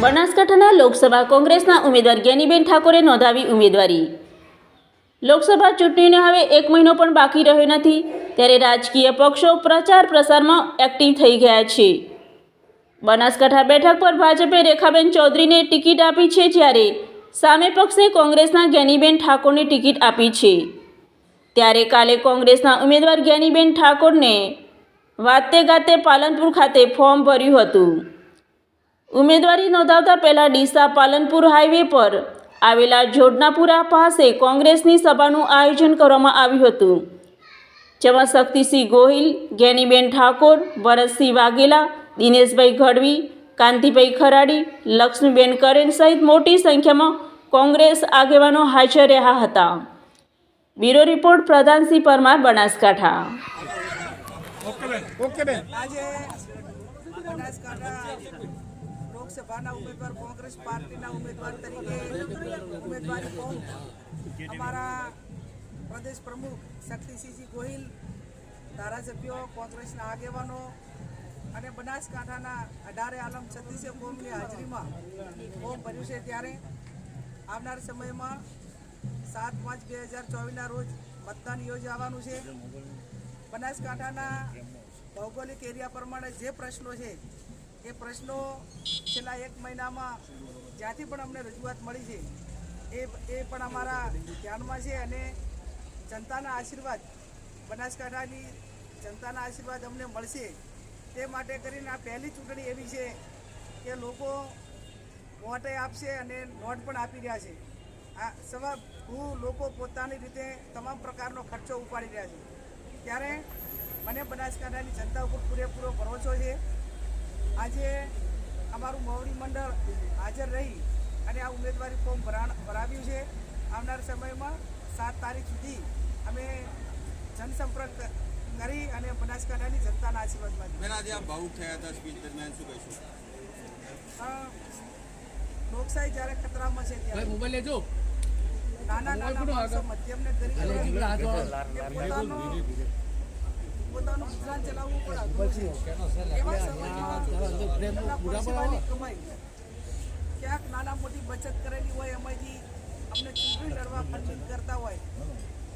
બનાસકાંઠાના લોકસભા કોંગ્રેસના ઉમેદવાર જ્ઞાનીબેન ઠાકોરે નોંધાવી ઉમેદવારી. લોકસભા ચૂંટણીને હવે એક મહિનો પણ બાકી રહ્યો નથી, ત્યારે રાજકીય પક્ષો પ્રચાર પ્રસારમાં એક્ટિવ થઈ ગયા છે. બનાસકાંઠા બેઠક પર ભાજપે રેખાબેન ચૌધરીને ટિકિટ આપી છે જ્યારે સામે પક્ષે કોંગ્રેસના જ્ઞાનીબેન ઠાકોરને ટિકિટ આપી છે. ત્યારે કાલે કોંગ્રેસના ઉમેદવાર જ્ઞાનીબેન ઠાકોરને વાતે ગાતે પાલનપુર ખાતે ફોર્મ ભર્યું હતું. ઉમેદવારી નોંધાવતા પહેલા ડીસા પાલનપુર હાઈવે પર આવેલા જોડનાપુરા પાસે કોંગ્રેસની સભાનું આયોજન કરવામાં આવ્યું હતું. જેમાં શક્તિસિંહ ગોહિલ જ્ઞાનીબેન ઠાકોર ભરતસિંહ વાઘેલા દિનેશભાઈ ગઢવી કાંતિભાઈ ખરાડી લક્ષ્મીબેન કરેન સહિત મોટી સંખ્યામાં કોંગ્રેસ આગેવાનો હાજર રહ્યા હતા. Bureau report Pradhansinh Parmar Banaskantha. Okay આજે બનાસકાંઠા લોકસભાના ઉમેદવાર, કોંગ્રેસ પાર્ટીના ઉમેદવાર તરીકે ઉમેદવારી ફોર્મ અમારા પ્રદેશ પ્રમુખ શક્તિસિંહજી ગોહિલ, ધારાસભ્યો, કોંગ્રેસના આગેવાનો અને બનાસકાંઠાના અઢારે આલમ છત્રીસે ફોર્મની હાજરીમાં ફોર્મ ભર્યું છે ત્યારે આવનાર સમયમાં સાત પાંચ બે હજાર ચોવીસના રોજ મતદાન યોજાવાનું છે. બનાસકાંઠાના ભૌગોલિક એરિયા પ્રમાણે જે પ્રશ્નો છે એ પ્રશ્નો છેલ્લા એક મહિનામાં જ્યાંથી પણ અમને રજૂઆત મળી છે, એ એ પણ અમારા ધ્યાનમાં છે અને જનતાના આશીર્વાદ, બનાસકાંઠાની જનતાના આશીર્વાદ અમને મળશે. તે માટે કરીને આ પહેલી ચૂંટણી એવી છે કે લોકો વોટે આપશે અને નોટ પણ આપી રહ્યા છે. આ સવા હું લોકો પોતાની રીતે તમામ પ્રકારનો ખર્ચો ઉપાડી રહ્યા છે. ત્યારે મને બનાસકાંઠાની જનતા ઉપર પૂરેપૂરો ભરોસો છે. આજે અમારું મોવડી મંડળ હાજર રહી અને આ ઉમેદવારી ફોર્મ ભરાવ્યું છે. આવનાર સમયમાં સાત તારીખ સુધી અમે જનસંપર્ક કરી અને બનાસકાંઠાની જનતાના આશીર્વાદ માંગીએ આજે આ ભાવુક થયા હતા સ્પીચ દરમિયાન શું કહીશું? લોકશાહી જ્યારે ખતરામાં છે ત્યારે. મોબાઈલ લેજો. નાના નાના માણસો મધ્યમ ને ગરીબ પોતાનું પોતાનું ગુજરાન ચલાવવું પણ અઘરું છે એવા સમયમાં કમાઈ ક્યાંક નાના મોટી બચત કરેલી હોય, એમાંથી અમને ચૂંટણી લડવા ફંડિંગ કરતા હોય,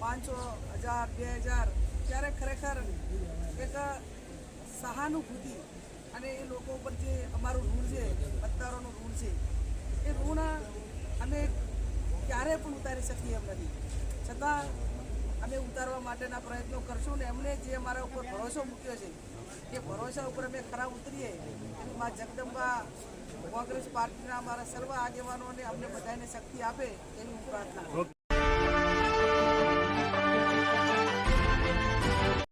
પાંચસો હજાર, બે હજાર, ત્યારે ખરેખર એક સહાનુભૂતિ અને એ લોકો ઉપર જે અમારું ઋણ છે મતદારોનું ઋણ છે, એ ઋણ અમે ક્યારે પણ ઉતારી શકીએ એમ નથી. છતાં અમે ઉતારવા માટેના પ્રયત્નો કરશું ને એમણે જે અમારા ઉપર ભરોસો મૂક્યો છે એ ભરોસા ઉપર અમે ખરા ઉતરીએ એવી મા જગદંબા કોંગ્રેસ પાર્ટીના અમારા સર્વ આગેવાનોને અમને બધાને શક્તિ આપે એવી હું પ્રાર્થના.